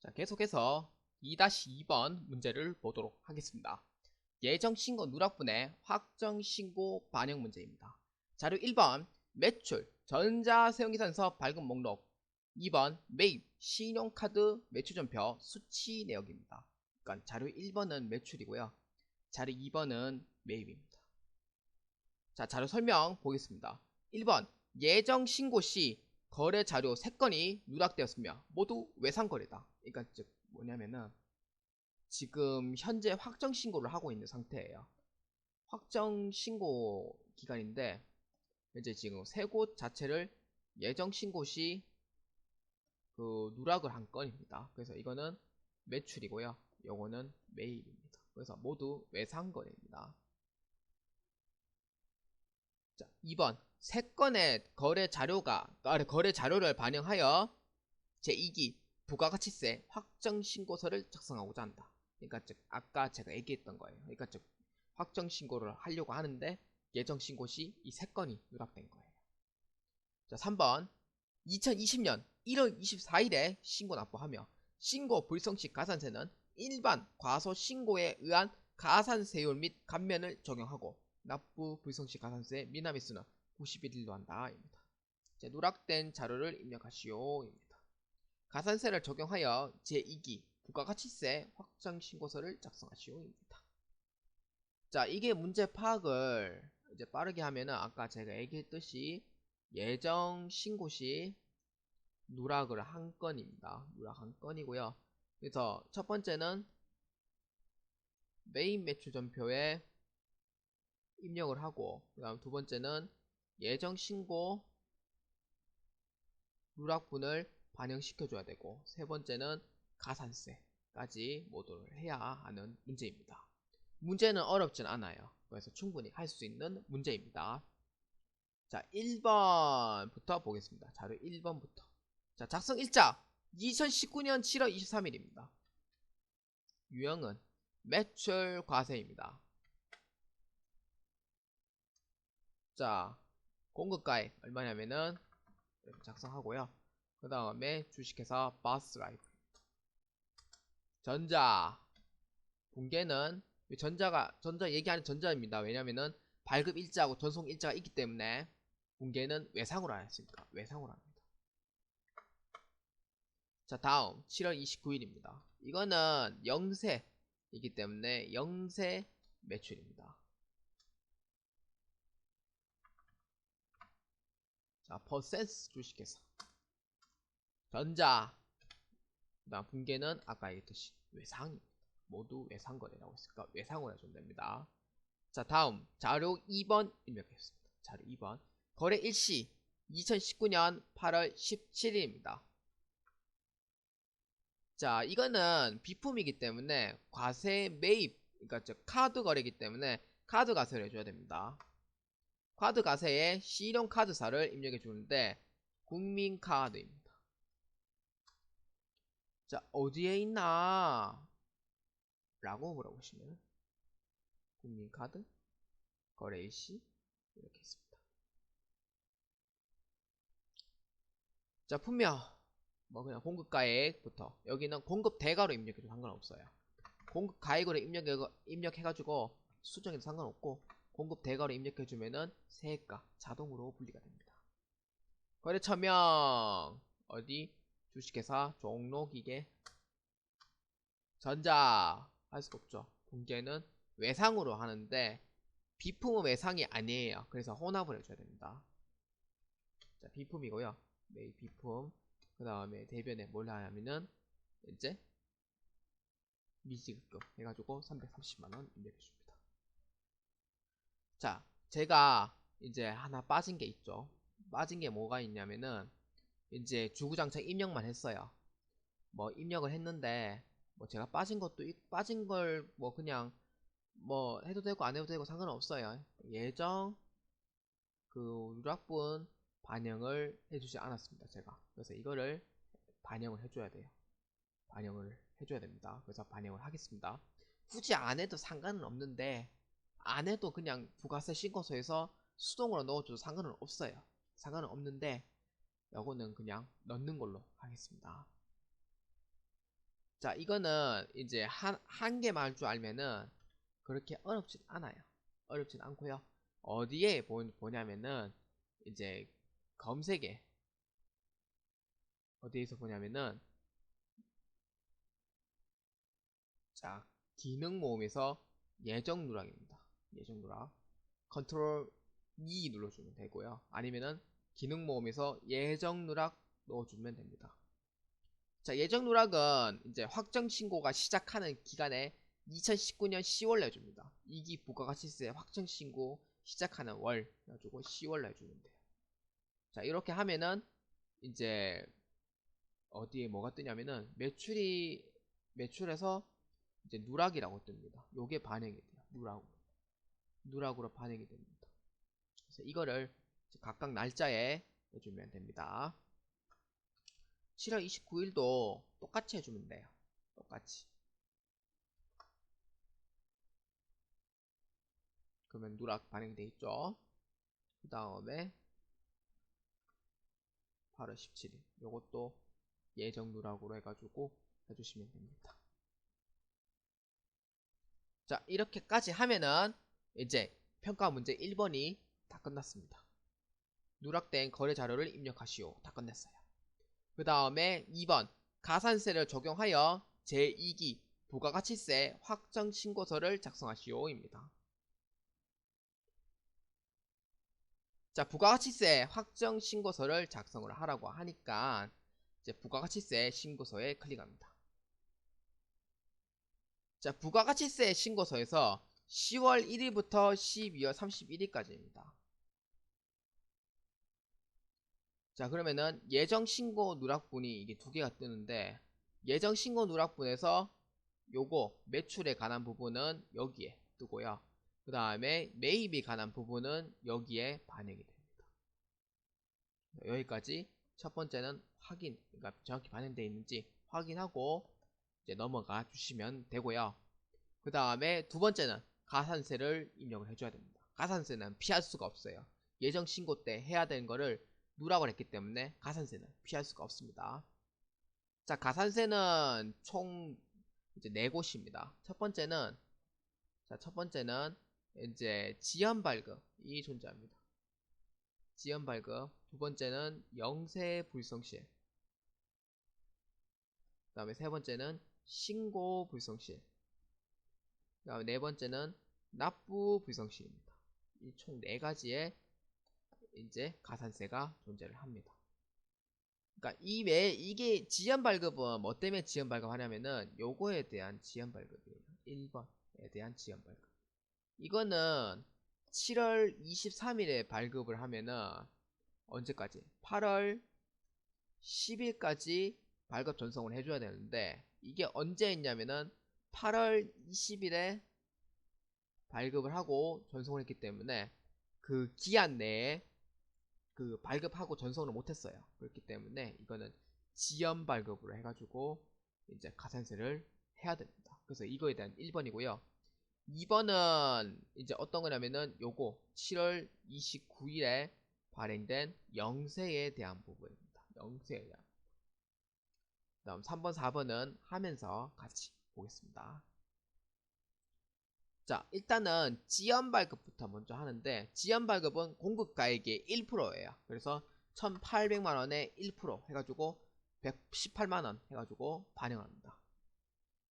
자, 계속해서 2-2번 문제를 보도록 하겠습니다. 예정 신고 누락분의 확정 신고 반영 문제입니다. 자료 1번 매출 전자 세용기사에서 발급 목록 2번 매입 신용카드 매출전표 수치 내역입니다. 그러니까 자료 1번은 매출이고요. 자료 2번은 매입입니다. 자, 자료 설명 보겠습니다. 1번 예정 신고 시 거래 자료 3건이 누락되었으며 모두 외상거래다. 그러니까 즉 뭐냐면은 지금 현재 확정 신고를 하고 있는 상태예요. 확정 신고 기간인데 이제 지금 세 곳 자체를 예정 신고 시 그 누락을 한 건입니다. 그래서 이거는 매출이고요. 요거는 매입입니다. 그래서 모두 외상거래입니다. 자, 2번 세 건의 거래 자료가 아, 거래 자료를 반영하여 제2기 부가가치세 확정 신고서를 작성하고자 한다. 그러니까 즉 아까 제가 얘기했던 거예요. 그러니까 즉 확정 신고를 하려고 하는데 예정 신고 시 이 세 건이 누락된 거예요. 자, 3번 2020년 1월 24일에 신고 납부하며 신고 불성 시 가산세는 일반 과소 신고에 의한 가산세율 및 감면을 적용하고 납부 불성 시 가산세 미납 일수는 91일로 한다. 입니다. 자, 누락된 자료를 입력하시오. 입니다. 가산세를 적용하여 제2기 부가가치세 확정 신고서를 작성하시오. 입니다. 자, 이게 문제 파악을 이제 빠르게 하면은 아까 제가 얘기했듯이 예정 신고 시 누락을 한 건입니다. 누락 한 건이고요. 그래서 첫 번째는 메인 매출 전표에 입력을 하고 그 다음 두 번째는 예정 신고 누락분을 반영시켜 줘야 되고 세 번째는 가산세까지 모두를 해야 하는 문제입니다. 문제는 어렵진 않아요. 그래서 충분히 할 수 있는 문제입니다. 자, 1번부터 보겠습니다. 자료 1번부터. 자, 작성 일자 2019년 7월 23일입니다. 유형은 매출 과세입니다. 자, 공급가액 얼마냐면은 작성하고요. 그 다음에 주식회사 바스라이프 전자 공개는 전자가 전자 얘기하는 전자입니다. 왜냐면은 발급 일자하고 전송 일자가 있기 때문에 공개는 외상으로 하였으니까 외상으로 합니다. 자 다음 7월 29일입니다. 이거는 영세이기 때문에 영세 매출입니다. 자 퍼센스 주식회사 전자 그다음 분계는 아까 얘기했듯이 외상입니다. 모두 외상거래라고 했으니까 외상으로 해주면 됩니다. 자 다음 자료 2번 입력했습니다. 자료 2번 거래 일시 2019년 8월 17일입니다. 자 이거는 비품이기 때문에 과세 매입 그러니까 저 카드 거래이기 때문에 카드 과세를 해줘야 됩니다. 카드 과세에 신용카드사를 입력해 주는데 국민카드입니다. 자 어디에 있나 라고 물어보시면 국민카드 거래일시 이렇게 있습니다. 자 분명 뭐 그냥 공급가액부터 여기는 공급 대가로 입력해도 상관없어요. 공급 가액으로 입력해, 입력해가지고 수정해도 상관없고 공급 대가로 입력해주면은 세가 자동으로 분리가 됩니다. 거래처명 어디 주식회사 종로기계 전자 할 수가 없죠. 공개는 외상으로 하는데 비품은 외상이 아니에요. 그래서 혼합을 해줘야 됩니다. 자 비품이고요. 매일 비품 그 다음에 대변에 뭘 하냐면은 이제 미지급 해가지고 330만원 입력해줍니다. 자 제가 이제 하나 빠진 게 있죠. 빠진 게 뭐가 있냐면은 이제 주구장창 입력만 했어요. 뭐 입력을 했는데 뭐 제가 빠진 것도 빠진 걸 뭐 그냥 뭐 해도 되고 안 해도 되고 상관없어요. 예정 그 누락분 반영을 해주지 않았습니다. 제가 그래서 이거를 반영을 해줘야 돼요. 반영을 해줘야 됩니다. 그래서 반영을 하겠습니다. 굳이 안 해도 상관은 없는데 안 해도 그냥 부가세 신고서에서 수동으로 넣어줘도 상관은 없어요. 상관은 없는데 요거는 그냥 넣는 걸로 하겠습니다. 자, 이거는 이제 한, 한 개만 할 줄 알면은 그렇게 어렵진 않아요. 어렵진 않고요. 어디에 보, 보냐면은 이제 검색에 어디에서 보냐면은 자, 기능 모음에서 예정 누락입니다. 예정 누락. 컨트롤 E 눌러주면 되고요. 아니면은 기능 모음에서 예정 누락 넣어주면 됩니다. 자, 예정 누락은 이제 확정 신고가 시작하는 기간에 2019년 10월 내줍니다. 이기 부가가치세 확정 신고 시작하는 월 해가지고 10월 내주면 돼요. 자, 이렇게 하면은 이제 어디에 뭐가 뜨냐면은 매출이 매출에서 이제 누락이라고 뜹니다. 요게 반영이 돼요. 누락으로. 누락으로 반영이 됩니다. 그래서 이거를 각각 날짜에 해주면 됩니다. 7월 29일도 똑같이 해주면 돼요. 똑같이. 그러면 누락 반영이 돼 있죠. 그 다음에 8월 17일. 요것도 예정 누락으로 해가지고 해주시면 됩니다. 자, 이렇게까지 하면은 이제 평가 문제 1번이 다 끝났습니다. 누락된 거래 자료를 입력하시오. 다 끝냈어요. 그 다음에 2번 가산세를 적용하여 제2기 부가가치세 확정 신고서를 작성하시오입니다. 자, 부가가치세 확정 신고서를 작성을 하라고 하니까 이제 부가가치세 신고서에 클릭합니다. 자, 부가가치세 신고서에서 10월 1일부터 12월 31일까지입니다. 자, 그러면은 예정 신고 누락분이 이게 두 개가 뜨는데 예정 신고 누락분에서 요거 매출에 관한 부분은 여기에 뜨고요. 그 다음에 매입에 관한 부분은 여기에 반영이 됩니다. 여기까지 첫 번째는 확인, 그러니까 정확히 반영되어 있는지 확인하고 이제 넘어가 주시면 되고요. 그 다음에 두 번째는 가산세를 입력을 해줘야 됩니다. 가산세는 피할 수가 없어요. 예정 신고 때 해야 되는 거를 누락을 했기 때문에 가산세는 피할 수가 없습니다. 자, 가산세는 총 이제 네 곳입니다. 첫 번째는 자, 첫 번째는 이제 지연 발급이 존재합니다. 지연 발급. 두 번째는 영세 불성실. 그 다음에 세 번째는 신고 불성실. 그 다음에 네 번째는 납부 불성실입니다. 이 총 네 가지의 이제 가산세가 존재를 합니다. 그러니까 이 외에 이게 지연 발급은 뭐 때문에 지연 발급하냐면은 요거에 대한 지연 발급이에요. 1번에 대한 지연 발급. 이거는 7월 23일에 발급을 하면은 언제까지? 8월 10일까지 발급 전송을 해줘야 되는데 이게 언제 했냐면은 8월 20일에 발급을 하고 전송을 했기 때문에 그 기한 내에 그 발급하고 전송을 못했어요. 그렇기 때문에 이거는 지연 발급으로 해가지고 이제 가산세를 해야 됩니다. 그래서 이거에 대한 1번이고요. 2번은 이제 어떤 거냐면은 요거 7월 29일에 발행된 영세에 대한 부분입니다. 영세에 대한. 다음 3번, 4번은 하면서 같이 보겠습니다. 자, 일단은 지연 발급부터 먼저 하는데 지연 발급은 공급 가액의 1%예요. 그래서 1,800만 원에 1% 해가지고 118만 원 해가지고 반영합니다.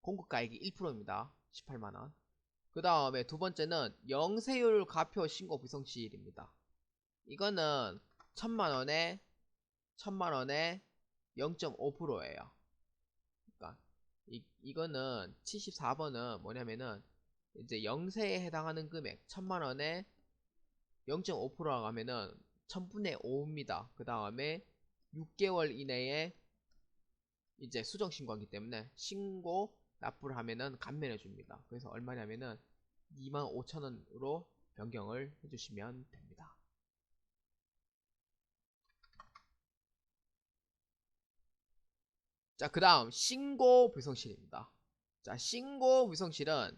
공급 가액이 1%입니다. 18만 원. 그 다음에 두 번째는 영세율 가표 신고 비성실입니다. 이거는 1천만 원에 1천만 원에 0.5%예요. 그러니까 이, 이거는 74번은 뭐냐면은 이제 영세에 해당하는 금액 1천만 원에 0.5%가 가면은 1000분의 5입니다. 그 다음에 6개월 이내에 이제 수정 신고하기 때문에 신고 납부를 하면은 감면해 줍니다. 그래서 얼마냐면은 25,000원으로 변경을 해주시면 됩니다. 자, 그 다음 신고 불성실입니다. 자, 신고 불성실은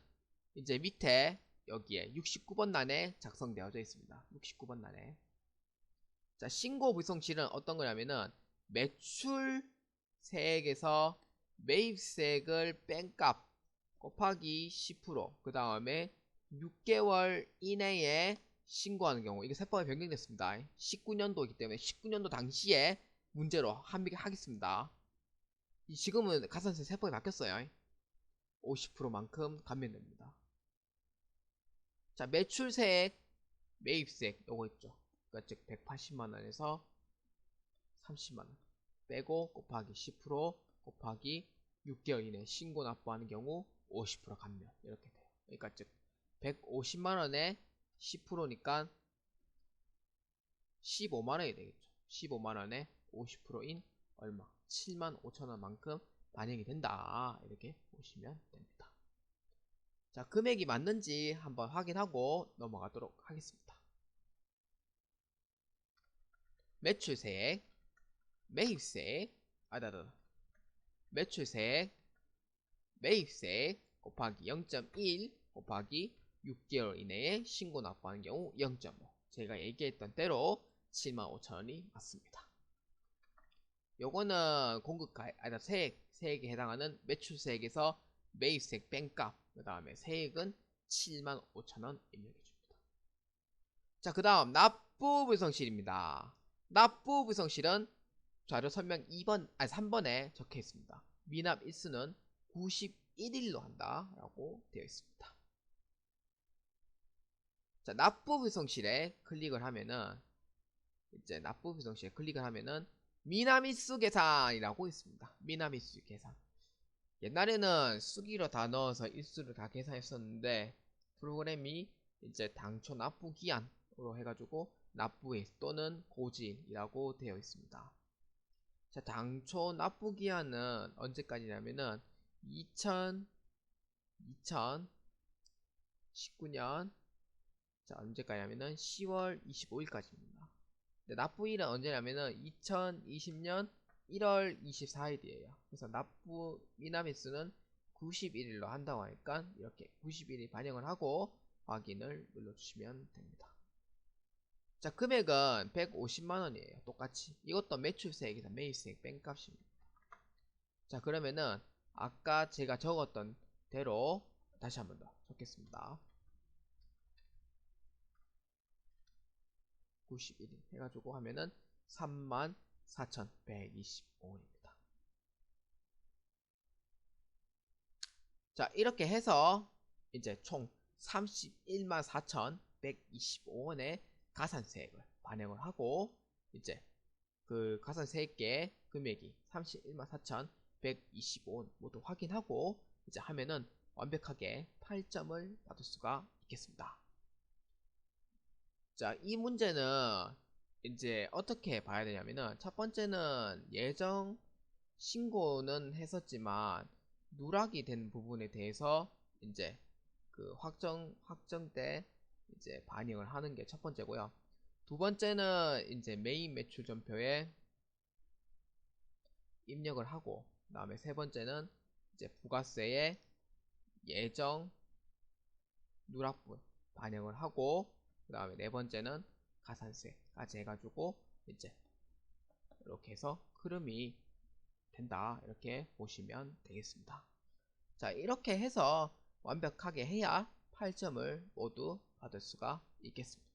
이제 밑에 여기에 69번 난에 작성되어져 있습니다. 69번 난에. 자, 신고 불성실은 어떤 거냐면은 매출 세액에서 매입세액을 뺀값 곱하기 10%그 다음에 6개월 이내에 신고하는 경우 이게 세법이 변경됐습니다. 19년도이기 때문에 19년도 당시에 문제로 합의하겠습니다. 이 지금은 가산세 세법이 바뀌었어요. 50%만큼 감면됩니다. 자 매출세액, 매입세액 요거 있죠. 그러니까 즉 180만 원에서 30만 원 빼고 곱하기 10% 곱하기 6개월 이내 신고 납부하는 경우 50% 감면 이렇게 돼요. 그러니까 즉 150만 원에 10%니까 15만 원이 되겠죠. 15만 원에 50%인 얼마? 7만 5천 원만큼 반영이 된다. 이렇게 보시면 됩니다. 자, 금액이 맞는지 한번 확인하고 넘어가도록 하겠습니다. 매출세액, 매입세액, 아다다, 매출세액, 매입세액 곱하기 0.1 곱하기 6개월 이내에 신고 납부하는 경우 0.5 제가 얘기했던 대로 75,000원이 맞습니다. 요거는 공급가 아니 세액 세액에 해당하는 매출세액에서 매입세액 뺀값 그 다음에 세액은 75,000원 입력해줍니다. 자 그 다음 납부불성실입니다. 납부불성실은 자료 설명 2번 아니 3번에 적혀 있습니다. 미납 일수는 91일로 한다 라고 되어 있습니다. 자, 납부불성실에 클릭을 하면은 이제 납부불성실에 클릭을 하면은 미나미수 계산이라고 있습니다. 미나미수 계산. 옛날에는 수기로 다 넣어서 일수를 다 계산했었는데 프로그램이 이제 당초 납부 기한으로 해가지고 납부일 또는 고지일이라고 되어 있습니다. 자, 당초 납부 기한은 언제까지냐면은 2000 2019년 자, 언제까지냐면은 10월 25일까지입니다. 납부일은 언제냐면은 2020년 1월 24일이에요. 그래서 납부 미납일수는 91일로 한다고 하니까 이렇게 91일 반영을 하고 확인을 눌러주시면 됩니다. 자 금액은 150만원이에요. 똑같이 이것도 매출세액이다. 매입세액 뺀값입니다. 자 그러면은 아까 제가 적었던 대로 다시 한 번 더 적겠습니다. 91일 해가지고 하면은 34,125원입니다. 자, 이렇게 해서 이제 총 31만 4,125원의 가산세액을 반영을 하고 이제 그 가산세액계 금액이 31만 4,125원 모두 확인하고 이제 하면은 완벽하게 8점을 받을 수가 있겠습니다. 자, 이 문제는 이제 어떻게 봐야 되냐면은 첫 번째는 예정 신고는 했었지만 누락이 된 부분에 대해서 이제 그 확정 확정 때 이제 반영을 하는 게 첫 번째고요. 두 번째는 이제 메인 매출 전표에 입력을 하고 그다음에 세 번째는 이제 부가세의 예정 누락분 반영을 하고 그 다음에 네 번째는 가산세 까지 해가지고 이제 이렇게 해서 흐름이 된다. 이렇게 보시면 되겠습니다. 자 이렇게 해서 완벽하게 해야 8점을 모두 받을 수가 있겠습니다